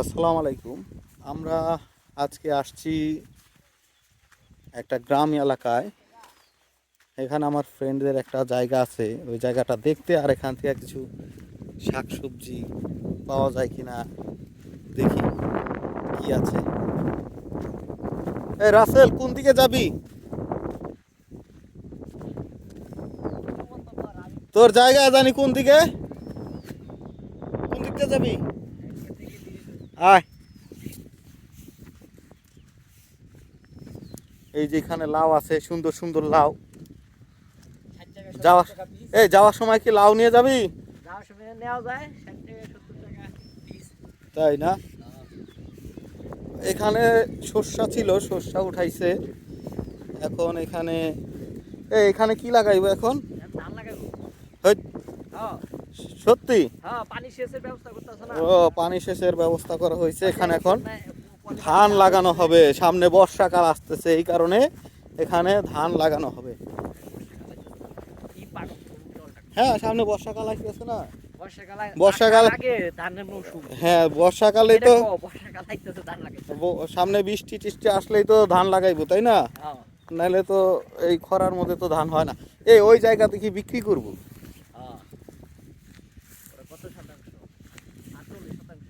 আসসালামু আলাইকুম। আমরা আজকে আসছি একটা গ্রাম এলাকায়। এখানে আমার ফ্রেন্ডদের একটা জায়গা আছে। ওই জায়গাটা দেখতে আর এখান থেকে কিছু শাকসবজি পাওয়া যায় কিনা দেখি কি আছে। এই রাসেল, কোন দিকে যাবি? তোর জায়গা জানি কোন দিকে? কোন দিকটা যাবি? আয়। এই যে এখানে লাউ আছে সুন্দর সুন্দর লাউ। যাওয়া এই যাওয়ার সময় কি লাউ নিয়ে যাবি? যাওয়ার তাই না? এখানে শস্যা ছিল শস্যা উঠাইছে। এখন এখানে এখানে কি লাগাইবো এখন ধান লাগাবো হই, হ্যাঁ সত্যি? হ্যাঁ পানি সেচের ব্যবস্থা ও পানি সেচের ব্যবস্থা করা হয়েছে। এখানে এখন ধান লাগানো হবে। সামনে বর্ষাকাল আসতেছে এই কারণে এখানে ধান লাগানো হবে। হ্যাঁ সামনে বর্ষাকাল আসতেছে না। বর্ষাকালে হ্যাঁ বর্ষাকালে তো সামনে বৃষ্টি টিষ্টি আসলেই তো ধান লাগাইবো তাই না? হ্যাঁ। নাহলে তো এই খরার মধ্যে তো ধান হয় না। এই ওই জায়গাতে কি বিক্রি করব হ্যাঁ ওরা কত শতাংশ আটচল্লিশ শতাংশ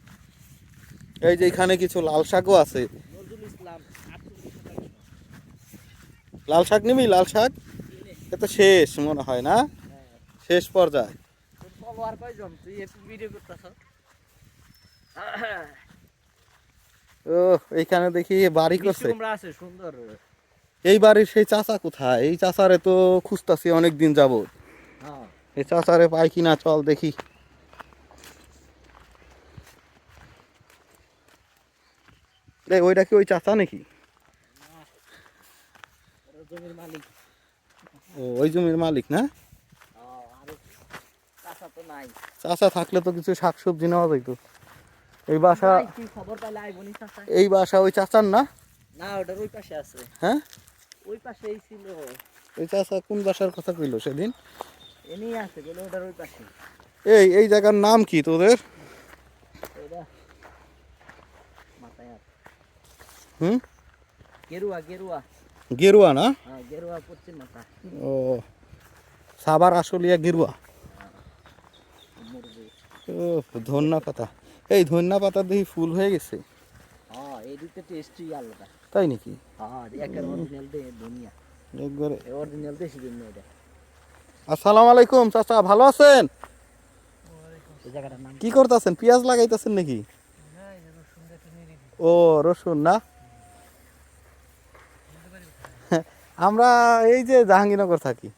এই যে এখানে কিছু লাল শাকও আছে। লাল শাক নিবি? লাল শাক? এ তো শেষ মনে হয় না? শেষ পর্যায়ে। ও এইখানে দেখি বাড়ি করছে। এই বাড়ির সেই চাচা কোথায়? এই চাচারে তো খুঁজতাছি অনেক দিন যাবত হ্যাঁ। এই চাচারে পাই কিনা চল দেখি। ওইটা কি ওই চাচা নাকি? মালিক ও ওই জমির মালিক না? চাষা তো নাই চাচা থাকলে তো কিছু শাক সবজি নেওয়া যাইতো। এই বাসা এই বাসা ওই চাচার না? না ওটার ওই পাশে আছে। হ্যাঁ? ওই পাশেই ছিল। ওই চাচা কোন বাসার কথা কইলো সেদিন? এমনি আছে বলে ওটার ওই পাশে। এই এই জায়গার নাম কি তোদের ওইটা মাথায় আর হুম? গেরুয়া গেরুয়া। গেরুয়া না? হ্যাঁ গেরুয়া পশ্চিম মাথা। ও সাবার আসলিয়া গেরুয়া? ও ধন্যা পাতা। এই ধন্যা পাতা দেখি ফুল হয়ে গেছে। হ্যাঁ তাই নাকি? হ্যাঁ আসসালামু আলাইকুম চাচা ভালো আছেন? কি করতেছেন? পেঁয়াজ লাগাইতেছেন নাকি? ও রসুন না? আমরা এই যে জাহাঙ্গীরনগর থাকি।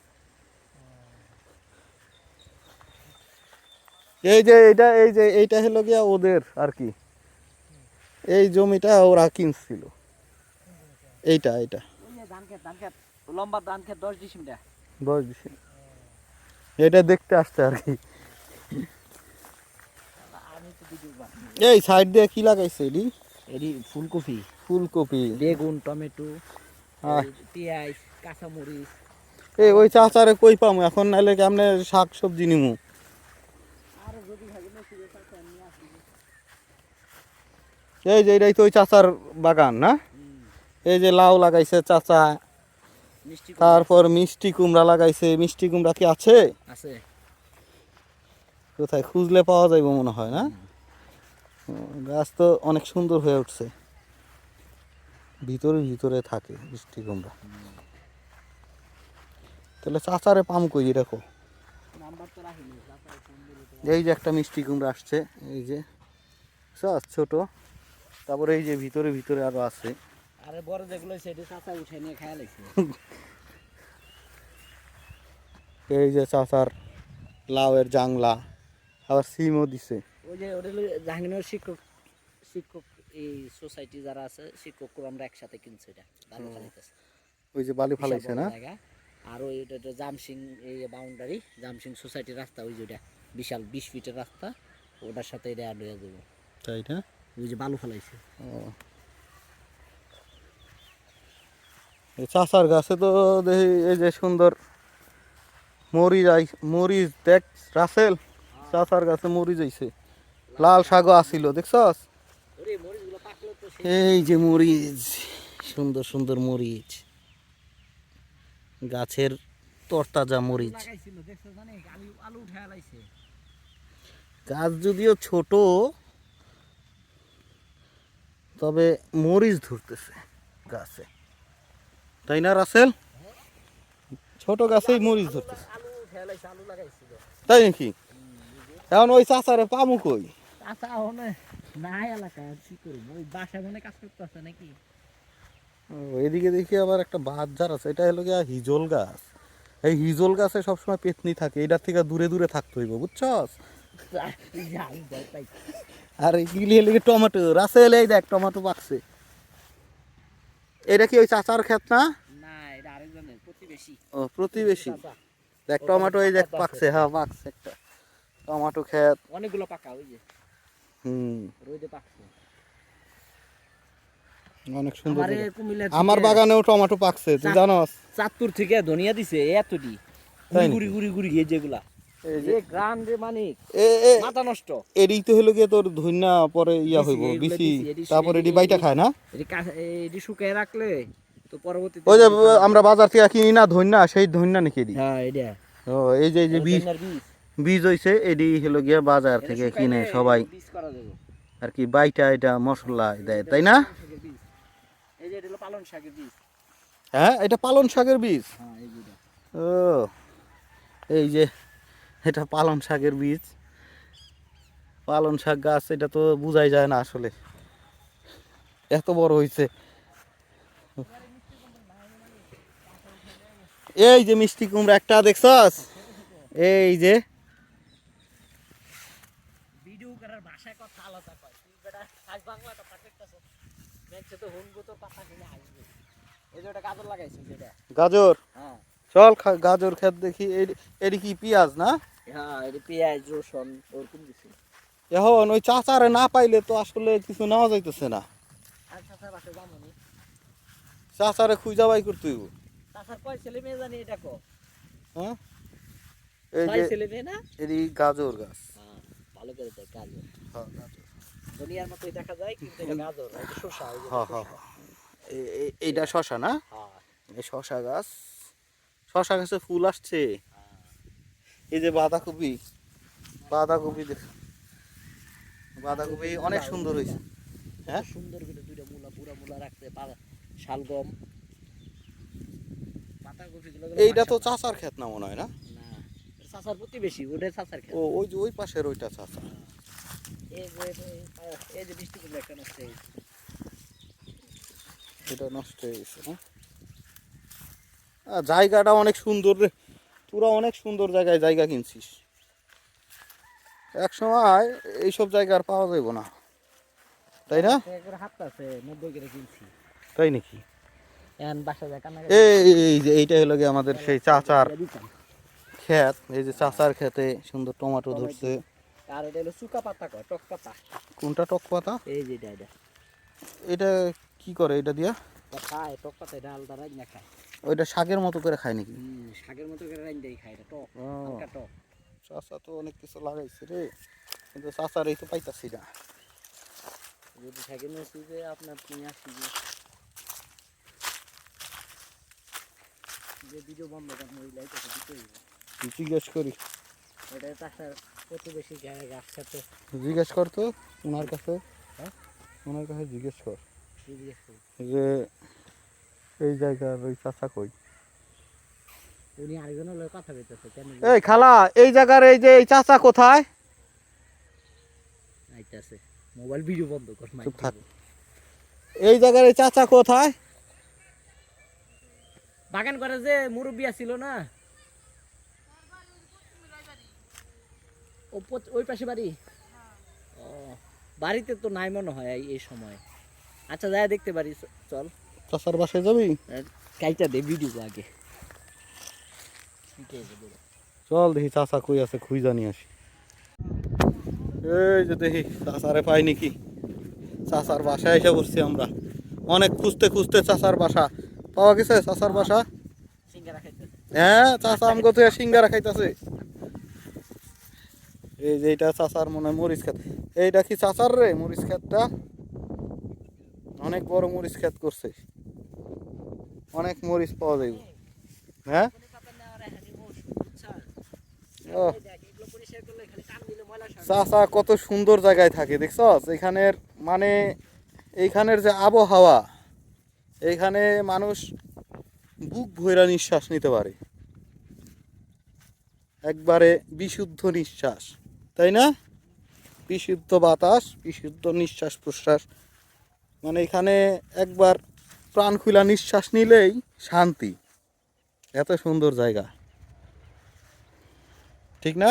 এই যে এইটা এই যে এইটা হলো গিয়া ওদের আর কি। এই জমিটা ওরা কিনছিল। এইটা এইটা। লম্বা ধান খেত দশ ডিসিমটা দশ বিশে এটা দেখতে আসছে আর কি। এই সাইড দিয়ে কি লাগাইছে এডি? এটি ফুলকপি। ফুলকপি। বেগুন টমেটো। পেঁয়াজ কাঁচামরিচ। এই ওই চাচারে কই পামু? এখন নাইলে কেমনে শাক সবজি নিমু? এই যে এটাই তো ওই চাচার বাগান না? এই যে লাউ লাগাইছে চাচা। তারপর মিষ্টি কুমড়া লাগাইছে। মিষ্টি কুমড়া কি আছে? আছে। কোথায়? খুঁজলে পাওয়া যাইব মনে হয় না? গাছ তো অনেক সুন্দর হয়ে উঠছে। ভিতরে ভিতরে থাকে মিষ্টি কুমড়া। তাহলে চাচারে পাম কই দেখো। এই যে একটা মিষ্টি কুমড়া আসছে এই যে ছোট। তারপরে এই যে ভিতরে ভিতরে আরও আছে। আরে বড় যেগুলো সেটা চাচা উঠে নিয়ে এই যে চাচার লাউয়ের জাংলা আবার সিমও দিছে। ওই যে ওটা জাহাঙ্গীরনগর শিক্ষক শিক্ষক। এই সোসাইটি যারা আছে শিক্ষক আমরা একসাথে কিনছি এটা ভালো খাইতেছে ওই যে বালি ফালাইছে না? আর ওই এটা জামসিং এই বাউন্ডারি জামসিং সোসাইটির রাস্তা ওই যেটা বিশাল বিশ ফিটের রাস্তা ওটার সাথে এটা অ্যাড হয়ে যাবে। তাই না? ওই যে বালু ফেলাইছে। চাচার গাছে তো দেখি এই যে সুন্দর মরিচ আই মরিচ দেখ রাসেল চাচার গাছে মরিচ আইছে লাল শাকও আসিল দেখছস? এই যে মরিচ সুন্দর সুন্দর মরিচ। গাছের তরতাজা মরিচ। গাছ যদিও ছোট তবে মরিচ ধরতেছে গাছে। তাই না রাসেল? ছোট গাছেই মরিচ ধরতেছে। তাই নাকি? এখন ওই চাচারে পামু কই? নাই এলাকা কি করব? ওই বাসা মনে কাজ করতেছে নাকি? এদিকে দেখি আবার একটা বাজার আছে। এটা হলো গিয়া হিজল গাছ। এই হিজল গাছে সবসময় পেতনি থাকে। এটার থেকে দূরে দূরে থাকতে হইব বুঝছস? আর এগুলি হলে গিয়ে টমেটো রাসেল এই দেখ টমেটো পাকছে। এটা কি ওই চাচার ক্ষেত না ও প্রতিবেশী। দেখ টমেটো এই দেখ পাকছে হ্যাঁ পাকছে একটা। টমেটো ক্ষেত অনেকগুলো পাকা ওই যে। হুম। রোদে পাকছে অনেক সুন্দর আমারে বাগানেও টমেটো পাকছে তুই জানোস? চাঁদপুর থেকে ধনিয়া দিছে এতটি গুড়ি গুড়ি গুড়ি এই যেগুলা। ইয়া আমরা বাজার থেকে কিনি না ধন্যা সেই ধন্যা নাকি হ্যাঁ এই যে বীজ। বীজ হইছে এডি হলো গিয়া বাজার থেকে কিনে সবাই। আর কি বাইটা এটা মশলা দেয় তাই না। এটা হ্যাঁ এটা পালন শাকের বীজ? হ্যাঁ ও এই যে এটা পালন শাকের বীজ। পালন শাক গাছ এটা তো বোঝাই যায় না আসলে। এত বড় হয়েছে এই যে মিষ্টি কুমড়া একটা দেখছস? এই যে ভিডিও করার ভাষায় কথা আলাদা কয় তুই বেটা আজ বাংলাটা পারফেক্ট আছে। দেখছে তো হুনগো তো পাতা কিনে আসবে। এই যে ওটা গাজর লাগাইছি যেটা? গাজর? হ্যাঁ। চল গাজর খেত দেখি। এডি- এডি কি পেঁয়াজ না? হ্যাঁ এটা পেঁয়াজ রসুন ওরকম দিছি। এখন ওই চাচারে না পাইলে তো আসলে কিছু নেওয়া যাইতেছে না। চাচারে খুঁজা বাই করতে হইব। কয় ছেলে মেয়ে জানি এটা কো? হ্যাঁ? এই যে ছেলে মেয়ে না? এডি গাজর গাছ। হ্যাঁ ভালো করে দেখ গাজর। হ্যাঁ, গাজর। দুনিয়ার মতোই দেখা যায় কিন্তু এটা গাজর এটা শসা হ্যাঁ, শসা। হ্যাঁ, এ- এইটা শশা না? হ্যাঁ। এই শশা গাছ শশা গাছে ফুল আসছে। হ্যাঁ। এই যে বাঁধাকপি বাঁধাকপি দেখ বাঁধাকপি অনেক সুন্দর হয়েছে। হ্যাঁ? সুন্দর করে দুইটা মূলা পুরা মূলা রাখছে পা- শালগম এইটা তো। চাচার ক্ষেত না মনে হয় না? চাচার প্রতিবেশী ওটা চাচার খেত ও ওই যে ওই পাশের ওইটা চাচা এই যে এই- এই যে বৃষ্টি কুমড়া একটা নষ্ট হয়ে গেছে। এটা নষ্ট হয়ে? গেছে না জায়গাটা অনেক সুন্দর রে। তোরা অনেক সুন্দর জায়গায় জায়গা কিনছিস। এক সময় এইসব জায়গা আর পাওয়া যাইব না। তাই না? তাই নাকি? এই যে এইটা হলো গিয়ে আমাদের সেই চাচার ক্ষেত। এই যে চাচার খেতে সুন্দর টমেটো ধরছে। আর এটা হলো চুকা পাতা কয় টক পাতা। কোনটা টক পাতা? এই যে এটা এটা। এটা কি করে এটা দিয়া? খায় টক পাতা এটা আলাদা রান্না খায়। ওইটা শাকের মতো করে খায় নাকি? শাকের মতো করে রান্নাই খায় এটা টক। হালকা টক। চাচা তো অনেক কিছু লাগাইছে রে কিন্তু চাচার এই তো পাইতাছি না। যদি থাকে নিয়েছি যে আপনার কিনে আসি যে। ভিডিও বন্ধ করেন ওই লাইট আছে দিতে হইব জিজ্ঞেস করি। এটা তাছাড়া প্রতিবেশী জিজ্ঞেস কর তো ওনার কাছে। হ্যাঁ? ওনার কাছে জিজ্ঞেস কর। যে এই জায়গার ওই চাচা কই? উনি আরেকজনের লোক কথা বলতেছে কেন এই খালা এই জায়গার এই যে এই চাচা কোথায়? আইতাছে। মোবাইল ভিডিও বন্ধ কর মাইক চুপ থাক। এই জায়গার এই চাচা কোথায়? বাগান করে যে মুরব্বী ছিল না ও পচ- ওই পাশে বাড়ি? ও বাড়িতে তো নাই মনে হয় এই- সময়। আচ্ছা যাই দেখতে পারি চল। চাচার বাসায় যাবি? কাইটা দে ভিডিও আগে। চল দেখি চাচা কই আছে খুঁজা জানি আসি। এই যে দেখি চাচারে পাই নাকি। চাচার বাসায় এসে বসছি আমরা। অনেক খুঁজতে খুঁজতে চাচার বাসা। পাওয়া গেছে চাচার বাসা? হ্যাঁ চাচা আমগো থেকে সিঙ্গারা খাইতাছে। এই যে এইটা চাচার মনে হয় মরিচ খেত এইটা কি চাচার রে মরিচ খেতটা অনেক বড় মরিচ ক্ষেত করছে। অনেক মরিচ পাওয়া যাবে হ্যাঁ। চাচা কত সুন্দর জায়গায় থাকে, দেখছস? এখানের মানে এইখানের যে আবহাওয়া, এইখানে মানুষ বুক ভৈরা নিঃশ্বাস নিতে পারে। একবারে বিশুদ্ধ নিঃশ্বাস। তাই না? বিশুদ্ধ বাতাস, বিশুদ্ধ নিঃশ্বাস প্রশ্বাস। মানে এখানে একবার প্রাণ খুলা নিঃশ্বাস নিলেই শান্তি। এত সুন্দর জায়গা। ঠিক না?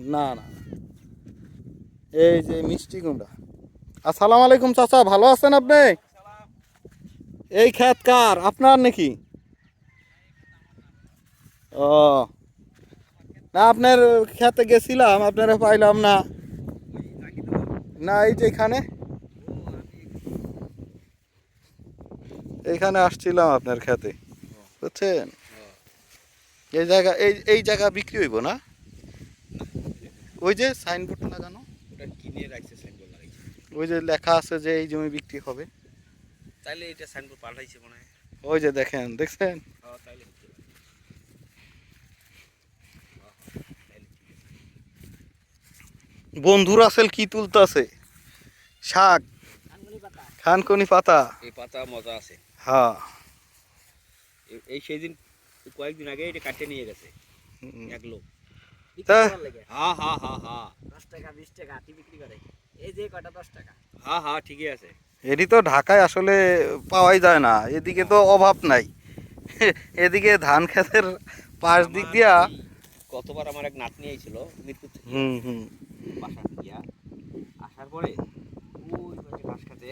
না না। এই যে মিষ্টি কুমড়া। আসসালামু আলাইকুম চাচা, ভালো আছেন আপনি? এই ক্ষেত কার আপনার নাকি? ও না আপনার খেতে গেছিলাম আপনারা পাইলাম না। না এই যে এখানে। এইখানে আসছিলাম আপনার খেতে বুঝছেন? এই জায়গা এই এই জায়গা বিক্রি হইব না? ওই যে সাইনবোর্ড লাগানো ওই যে লেখা আছে যে এই জমি বিক্রি হবে। তাইলে এটা সাইনবোর্ড পাল্টাইছে মনে হয়। ওই যে দেখেন দেখছেন? হ্যাঁ তাইলে হতে পারে। হ্যাঁ, হ্যাঁ, তাইলে ঠিক বন্ধুর আসেল কি তুলতাছে? শাক খানকনি পাতা। এই পাতা মজা আছে। হ্যাঁ। এই সেই দিন কয়েকদিন আগে এটা কাটে নিয়ে গেছে। হুম। এক লোক। বিক্রি তা- করার লেগে। হা হা হা হা। দশ টাকা বিশ টাকা আটি বিক্রি করে। এই যে কয়টা দশ টাকা। হা হা ঠিকই আছে। এটি তো ঢাকায় আসলে পাওয়াই যায় না। এদিকে তো অভাব নাই। এদিকে ধান ক্ষেতের পাশ দিক দিয়া এই গতবার আমার এক নাতনি আইছিল মিরপুর থেকে। হুম হুম। বাসা গিয়া আসার পরে ওই পাশে ঘাস খাতে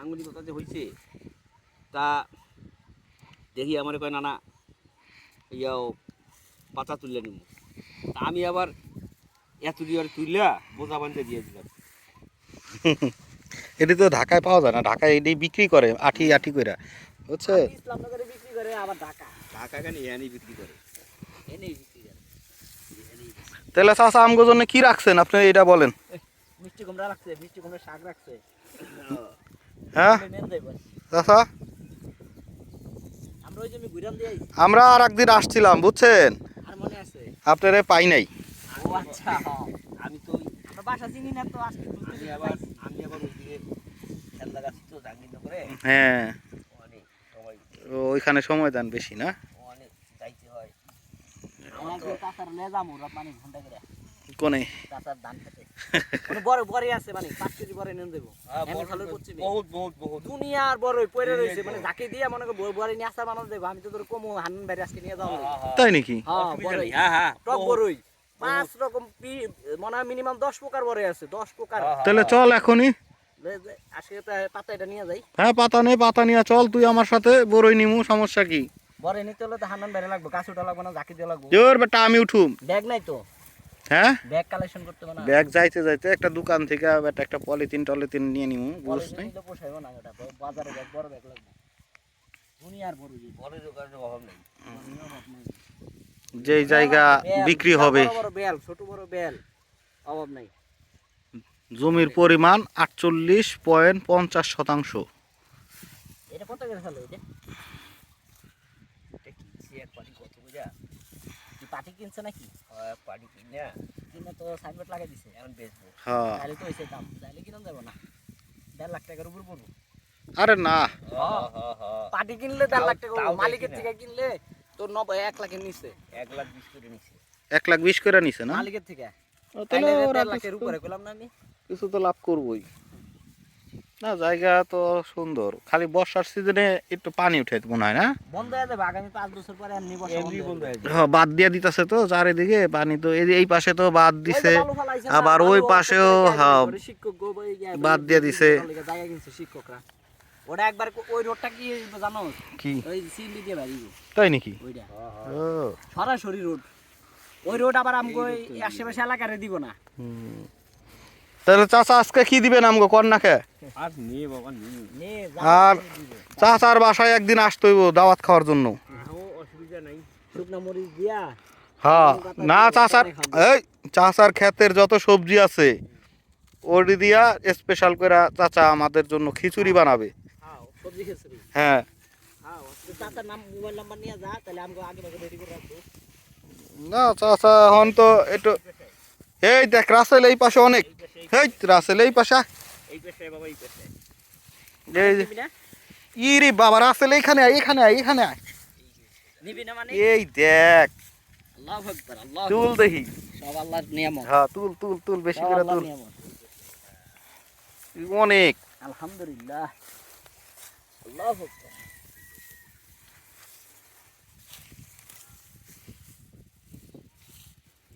আঙুলি কথা যে হয়েছে তা দেখি আমার কয় নানা ইয়াও পাতা তুললে নিব তা আমি আবার এত দিয়ে তুললা বোঝা বান্ধে দিয়ে দিলাম। এটি তো ঢাকায় পাওয়া যায় না ঢাকায় এটি বিক্রি করে আঠি আঠি কইরা বুঝছে? ইসলামনগরে বিক্রি করে আবার ঢাকা। ঢাকা কেন এখানেই বিক্রি করে? এনেই বিক্রি করে এখানেই বিক্রি তাহলে চাচা আমগো জন্য কি রাখছেন? আপনি এটা বলেন। মিষ্টি কুমড়া রাখছে মিষ্টি কুমড়া শাক রাখছে। হ্যাঁ? চাচা? আমরা আর একদিন আসছিলাম বুঝছেন? আর মনে আছে? আপনারে পাই নাই। আচ্ছা হ্যাঁ। হ্যাঁ ওইখানে সময় দেন বেশি না অনেক যাইতে হয় আমরা একদিন চাচার নিয়ে যাব রাত মানে ঘণ্টা করে কোনে? মানে বড় বড় আছে মানে পাঁচ কেজি বড় নিয়ে দেবো। এমনি ভালো করছি বে। বহুত বহুত বহুত। দুনিয়ার বড় পড়ে রয়েছে মানে যাকে দিয়ে মনে করো বড় নিয়ে আসা বানানো দেবো আমি তো তোর কমো হান বাইরে আজকে নিয়ে যাব। তাই নাকি? হ্যাঁ বড়ই। নেই, টক বড়ই। পাঁচ রকম মনে হয় মিনিমাম দশ প্রকার বড় আছে দশ প্রকার। হ্যাঁ, হ্যাঁ, তাহলে। চল এখনই। আজকে পাতা এটা নিয়ে যাই। হ্যাঁ পাতা নেই পাতা নিয়ে চল তুই আমার সাথে বড়ই নিমু সমস্যা কি? বড় নিতে হলে তো হান্নান বাইরে লাগবো গাছ উঠা লাগবো না জাকি দিয়ে লাগবো। জোর বেটা আমি উঠুম। ব্যাগ নাই তো? হ্যাঁ? ব্যাগ কালেকশন করতে না। ব্যাগ যাইতে যাইতে একটা দোকান থেকে বেটা একটা পলিথিন টলিথিন নিয়ে নিমু বুঝছ নাই? পোষাইবো না ওটা বাজারে ব্যাগ বড় ব্যাগ লাগবে। দুনিয়ার বড় জিনিস। বড় দোকানের অভাব নেই। যেই জায়গা বিক্রি হবে। বড় বড় বেল ছোট বড় বেল অভাব নাই। জমির পরিমাণ আটচল্লিশ পয়েন্ট পঞ্চাশ শতাংশ। এটা কত করে ফেলো এটা এটা কিনছি এক পাটি কত বুঝা কি পাটি কিনছে নাকি? এক পাটি কিনা। কিনে তো সাইনবোর্ড লাগাই দিছে। এখন বেচবো। হ্যাঁ। তাহলে তো হয়েছে দাম। তাহলে কিনা যাব না? দেড় লাখ টাকার উপর পড়ব। আরে না। হ্যাঁ হ্যাঁ হ্যাঁ পাটি কিনলে দেড় লাখ টাকা মালিকের থেকে কিনলে তোর নব্বই এক লাখের নিচে। এক লাখ বিশ করে নিচ্ছে এক লাখ বিশ করে নিছে না? মালিকের থেকে? তাহলে ওরা দেড় লাখের উপরে করলাম না আমি? কিছু তো লাভ করবই। না জায়গা তো সুন্দর। খালি বর্ষার সিজনে একটু পানি উঠে মনে হয় না? বন্ধ হয়ে যাবে আগামী পাঁচ বছর পরে এমনি হয়ে বাদ দিয়ে দিতেছে তো চারিদিকে পানি তো এই এই পাশে তো বাদ দিছে আবার ওই পাশেও, হ্যাঁ, বাদ দিয়ে দিছে। জায়গা কিনছে শিক্ষকরা। ওটা একবার ওই রোডটা কি জানো? কি? ওই সিলি দিয়ে বাড়ি তাই নাকি? ওইটা। হ্যাঁ, ও। হ্যাঁ। সরাসরি রোড ওই রোড আবার আমগো আশেপাশে এলাকারে দিব না। হুম। তাহলে চাচা আজকে কি দিবেন আমগো কন্যাকে? আর চাচার বাসায় একদিন আসতে হইব দাওয়াত খাওয়ার জন্য। হ্যাঁ না চাচার এই চাচার ক্ষেতের যত সবজি আছে ওডি দিয়া স্পেশাল করে চাচা আমাদের জন্য খিচুড়ি বানাবে। হ্যাঁ হ্যাঁ। হ্যাঁ না চাচা হন তো একটু এই দেখ রাসেল এই পাশে অনেক। এই রাসেল এই পাশে। এই ইরে বাবা রাসেল এইখানে আয় এখানে আয় এখানে আয়। মানে? এই দেখ। তুল দেখি। হ্যাঁ তুল তুল তুল বেশি করে তুল। অনেক। আলহামদুলিল্লাহ। আল্লাহ আকবার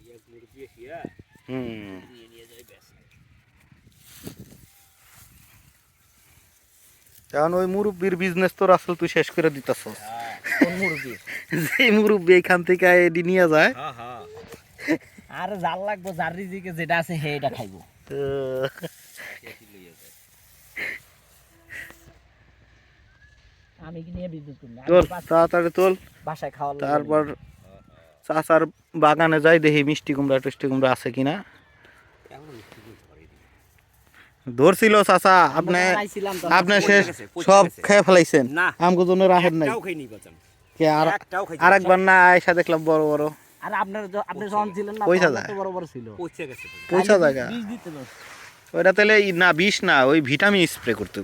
ইয়া মুরগি এসিয়া হুম। কারণ ওই মুরব্বির বিজনেস তো রাসেল তুই শেষ করে দিতেছ যে মুরব্বি? এখান থেকে এডি নিয়ে যায়। হ্যাঁ হ্যাঁ। আর জাল লাগবো যার রিজিকে যেটা আছে সেইটা খাইবো। আমি কি নিয়ে করি বাস- তাড়াতাড়ি তোল। বাসায় খাওয়ার লাগে তারপর চাচার বাগানে যাই দেখি মিষ্টি কুমড়া টিষ্টি কুমড়া আছে কিনা। ধরছিল চাচা আপনি আপনি শেষ সব খেয়ে ফেলাইছেন। না। আমগো জন্য রাখেন নাই। একটাও খাইনি বাজান। কে আর একটাও খাইনি আর একবার না আয়সা দেখলাম বড় বড়। আর আপনার আপনি যখন ছিলেন না পয়সা যায়। বড় বড় ছিল। পচে গেছে। পয়সা জায়গা। বীজ দিতে তো। ওইটা তাহলে না বিষ না ওই ভিটামিন স্প্রে করতে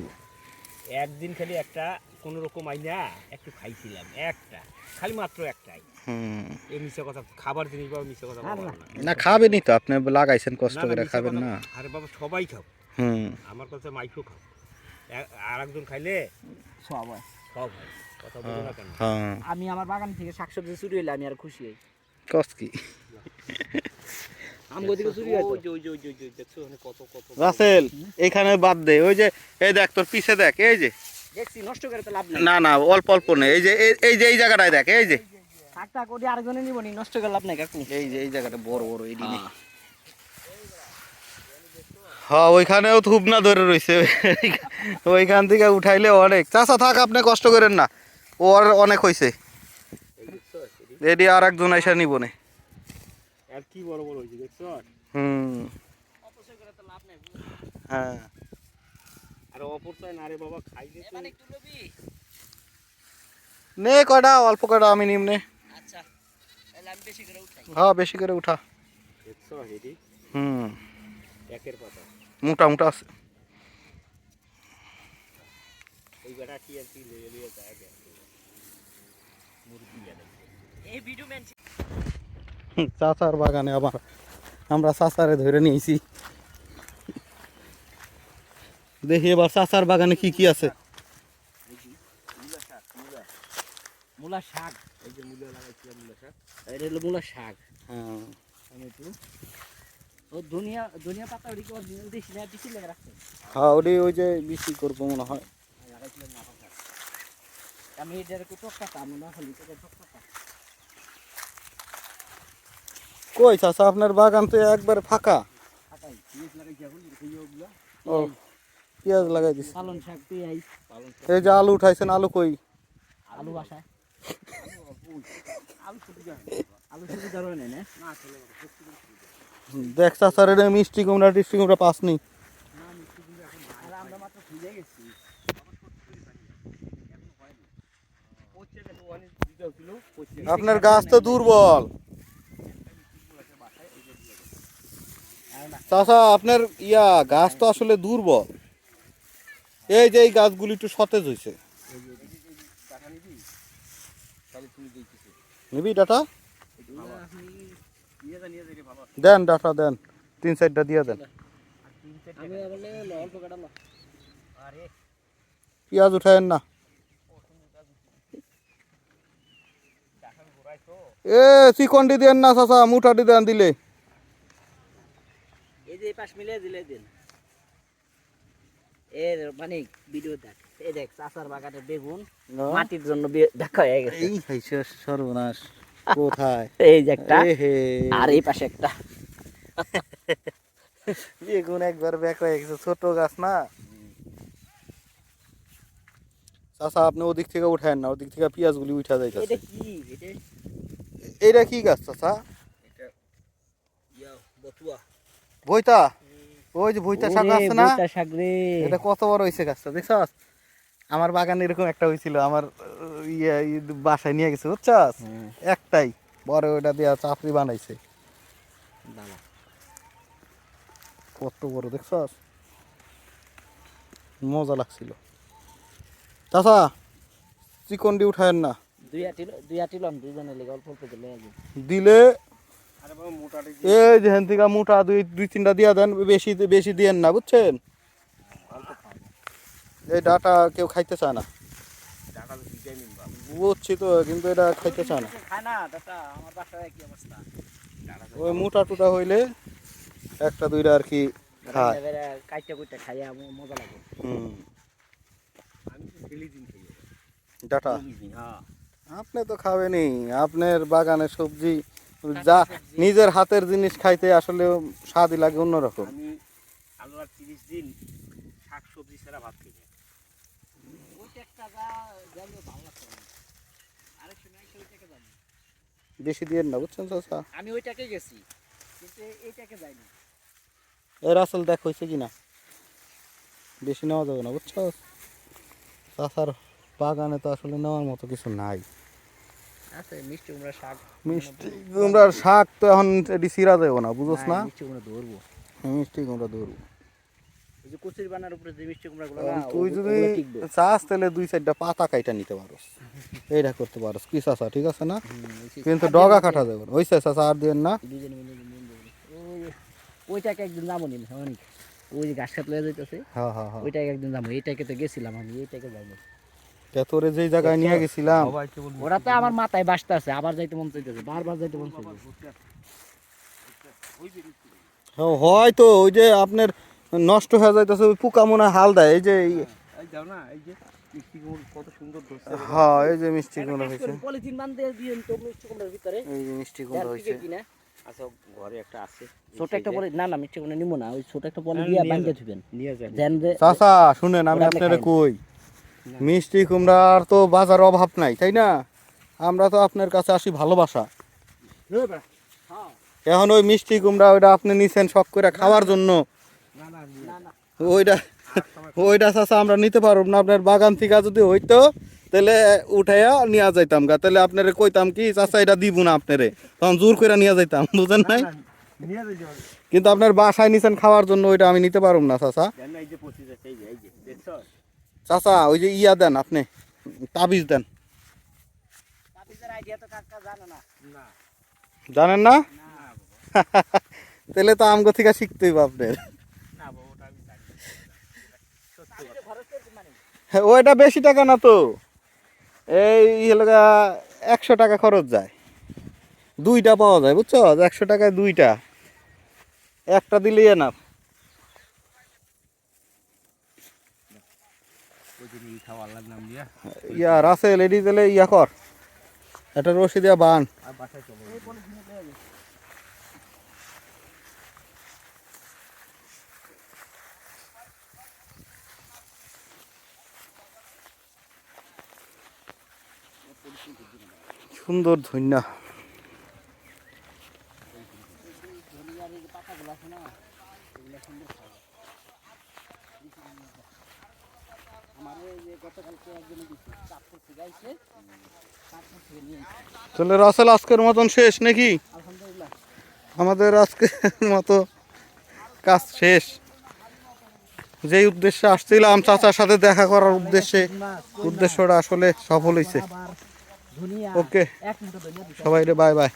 একদিন খালি একটা কোনো রকম আইনা একটু খাইছিলাম একটা। খালি মাত্র একটাই। হুম। এই মিশা কথা খাবার জিনিস বাবা মিশা কথা না, খাবেনই তো আপনি লাগাইছেন কষ্ট করে খাবেন না। আরে বাবা সবাই খাও হুম। আমার কাছে মাইকও খাও আর একজন খাইলে সব হয়। সব হয় কথা বলো না কেন? হ্যাঁ আমি আমার বাগান থেকে শাকসবজি চুরি হইলে আমি আর খুশি হই। কস কি? হয় রাসেল এখানে বাদ দে ওই যে এই দেখ তোর পিছে দেখ এই যে। দেখছি নষ্ট করে তো লাভ নেই। না না অল্প অল্প নেই। এই যে এই- এই যে এই জায়গাটায় দেখ এই যে। থাক থাক আরেকজনে নিব নি নষ্ট করে লাভ নাই কাকু। এই যে এই জায়গাটা বড় বড় এই দিকে হ্যাঁ। ওইখানেও না ধরে রইছে। ওইখান থেকে উঠাইলে অনেক। চাষা থাক আপনি কষ্ট করেন না। ওর অনেক হয়েছে এডি আর একজন এসে নিব নে। আর কি বড় বড় হয়েছে দেখছ? হুম। অপচয় করে তো লাভ নাই। হ্যাঁ। আর অপরচয় না রে বাবা খাইলে মানে একটু লবি। নে কয়টা অল্প কয়টা আমি নিম নে। আচ্ছা আমি বেশি করে উঠাই। হ্যাঁ বেশি করে উঠা। দেখছ হেডি? হুম। একের পাতা। মোটা মোটা আছে। ওই বেটা কি আর কি লইয়ে লইয়ে যায় মুরগি এই ভিডিও মেন চাচার বাগানে আবার আমরা চাচারে ধরে নিয়েছি। দেখি এবার চাচার বাগানে কি কি আছে। মূলা শাক। মূলা মূলা শাক এই যে মূলা মূলা শাক। এটা হলো মূলা শাক। হ্যাঁ। ও দুনিয়া দুনিয়া পাতা ওদিকে অরিজিনাল দেশি না বেশি লেগে রাখছে। হ্যাঁ ওটি ওই যে বিক্রি করব মনে হয়। লাগাইছিলাম না আমি এটার একটু টক পাতা আমি না খালি এটা কই চাচা আপনার বাগান তো একবার ফাঁকা। পিঁয়াজ লাগাইছি এখন ও। পেঁয়াজ লাগাই দিছে। পালন শাক পেঁয়াজ। পালন এই যে আলু উঠাইছেন আলু কই? আলু বাসায়। আলু সুবিধা আলু সুবিধা রয়ে নেই না? না চলে দেখ চাচার এটা মিষ্টি কুমড়া টিষ্টি কুমড়া পাসনি। আর আমরা মাত্র ভিজে গেছি। আপনার গাছ তো দুর্বল। চাচা আপনার ইয়া গাছ তো আসলে দুর্বল। এই যে এই গাছগুলি একটু সতেজ হয়েছে। নিবি ডাটা? দেন ডাটা, দেন। তিন চারটা দিয়ে দেন। পেঁয়াজ উঠায়েন না। এ, চিকনটি দেন না, চাচা, মুঠাটি দেন, দিলে। এই যে পাশ মিলিয়ে দিলে দিন এর মানে ভিডিও দেখ এই দেখ বাগানের বেগুন মাটির জন্য দেখা হয়ে গেছে। এই সর্বনাশ কোথায়? এই যে একটা আর এই পাশে একটা। বেগুন একবার ব্যাক হয়ে গেছে ছোট গাছ না? চাচা আপনি ওদিক থেকে উঠায়েন না ওদিক থেকে পেঁয়াজগুলি উঠা এটা কি? এটা এইটা কি গাছ চাচা এটা বতুয়া। বইতা? ওই যে ভুইতা শাক আছে না? শাক রে। এটা কত বড় হয়েছে গাছটা দেখছস? আমার বাগানে এরকম একটা হয়েছিল আমার ইয়ে বাসায় নিয়ে গেছে বুঝছস? একটাই বড় ওটা দিয়া চাপড়ি বানাইছে। কত বড় দেখছস? মজা লাগছিল। চাচা চিকন ডি উঠায়েন না। দুই আটি দুই আটি লন দুইজনে লেগে অল্প অল্প দিলে এই যে হেন থেকে মোটা দুই দুই তিনটা দিয়া দেন বেশি বেশি দিয়েন না বুঝছেন? এই ডাটা কেউ খাইতে চায় না। বুঝছি তো কিন্তু এটা খাইতে চায় না। ওই মোটা টুটা হইলে একটা দুইটা আর কি খায়। কাইটা কুইটা খাইয়া মজা লাগে। হুম। ডাটা? হ্যাঁ। আপনি তো খাবেনই। আপনার বাগানের সবজি যা নিজের হাতের জিনিস খাইতে আসলে স্বাদই লাগে অন্যরকম। আমি আলু আর তিরিশ দিন শাক সবজি ছাড়া ভাত খাই না। ওইটা একটা যা জানলে ভালো লাগতো না। আরেক সময় এসে বেশি দিয়ে না বুঝছেন চাচা? আমি ওইটাকে গেছি কিন্তু এইটাকে যাইনি এর আসল দেখ হয়েছে কিনা? বেশি নেওয়া যাবে না বুঝছ চাচার বাগানে তো আসলে নেওয়ার মতো কিছু নাই। আছে মিষ্টি কুমড়া শাক। মিষ্টি কুমড়ার শাক তো এখন এটি সিরা দেবো না বুঝোস না মিষ্টি কুমড়া ধরবো। মিষ্টি কুমড়া ধরবো। ওই তুই যদি চাস তাহলে দুই চারটা পাতা কাইটা নিতে পারোস। এইটা করতে পারোস। কি চাচা ঠিক আছে না? ওই কিন্তু ডগা কাটা যাবে না? ওইসে চাচা আর দিয়ে না। ওই- ওইটাকে একদিন যাব নি অনেক। ওই যে খাত লয়ে যাইতেছে হ্যাঁ হ্যাঁ হ্যাঁ। ওইটাকে একদিন যাব। এইটাকে তো গেছিলাম আমি এইটাকে যাইনি তা তোরে যেই জায়গায় নিয়ে গেছিলাম। ওরা তো আমার মাথায় বাসতে আছে আবার যাইতে মন চাইতেছে বারবার যাইতে মন চাইতেছে। হ্যাঁ, হয়তো ওই যে আপনার নষ্ট হয়ে যাইতেছে ওই পোকা মনে হাল দেয় এই যে যাও না এই যে কত সুন্দর হ্যাঁ এই যে মিষ্টি কুমড়া হয়েছে। পলিথিন বান্ধে দিয়ে তো মিষ্টি কুমড়ার ভিতরে। এই যে মিষ্টি কুমড়া হয়েছে। আচ্ছা ঘরে একটা আছে। ছোট একটা না না মিষ্টি কুমড়া নিবো না ওই ছোট একটা পলি দিয়ে বান্ধে থুবেন নিয়ে যান চাচা শুনেন আমি আপনারে কই? মিষ্টি কুমড়ার তো বাজার অভাব নাই, তাই না? আমরা তো আপনার কাছে আসি ভালোবাসা। এখন ওই মিষ্টি কুমড়া ওইটা আপনি নিছেন শখ করে খাওয়ার জন্য। ওইটা ওইটা চাচা আমরা নিতে পারব না, আপনার বাগান থেকে যদি হইতো, তাহলে উঠাইয়া নিয়ে যাইতাম গা। তাহলে আপনারে কইতাম কি, চাচা, এটা দিব না আপনারে। তখন জোর করে নিয়ে যাইতাম, বুঝেন নাই? কিন্তু আপনার বাসায় নিছেন খাওয়ার জন্য, ওইটা আমি নিতে পারব না, চাচা। চাচা ওই যে ইয়া দেন আপনি তাবিজ দেন। তাবিজের আইডিয়া তো কাকা জানে না। না। জানেন না? তাহলে তো আমগো থেকে শিখতেই আপনার। না বাবা ওটা আমি জানি তাবিজে খরচ মানে হ্যাঁ, ওইটা বেশি টাকা না তো। এই এলাকা একশো টাকা খরচ যায়। দুইটা পাওয়া যায় বুঝছ? একশো টাকায় দুইটা। একটা দিলেই না ওই যে নিয়ে খাওয়া আল্লাহর নাম দিয়া ইয়া রাসেল এডি দিলে ইয়া কর। একটা রশি দিয়া বান। সুন্দর ধন্যা ধনিয়ার এই যে পাতাগুলো আছে না এগুলো সুন্দর খাওয়া আমার এই যে গতকালকে একজনে দিচ্ছে চাঁদপুর থেকে আইছে চাঁদপুর থেকে নিয়ে আইছে। তাহলে রাসেল আজকের মতন শেষ নাকি? আমাদের আজকের মতো কাজ শেষ। যেই উদ্দেশ্যে আসছিলাম চাচার সাথে দেখা করার উদ্দেশ্যে উদ্দেশ্যটা আসলে সফল হয়েছে ওকে। সবাই রে বাই বাই